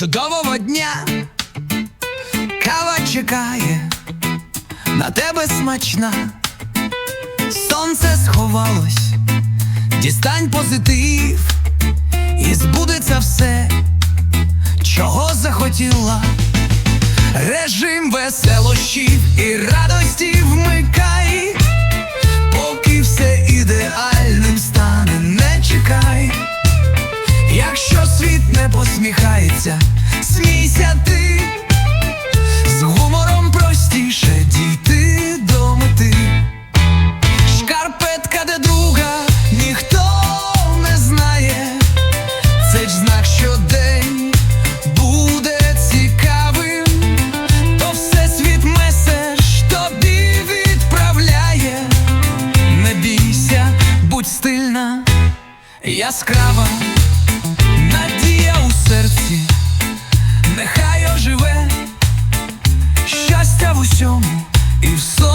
чудового дня. Кава чекає, на тебе смачна, сонце сховалось, дістань позитив, і збудеться все, чого захотіла. Режим веселощів і радості усміхається, смійся ти, з гумором простіше дійти до мети. Шкарпетка де друга, ніхто не знає, це знак, що буде цікавим, то все світ меседж тобі відправляє, не бійся, будь стильна, яскрава. Vejam-me sou.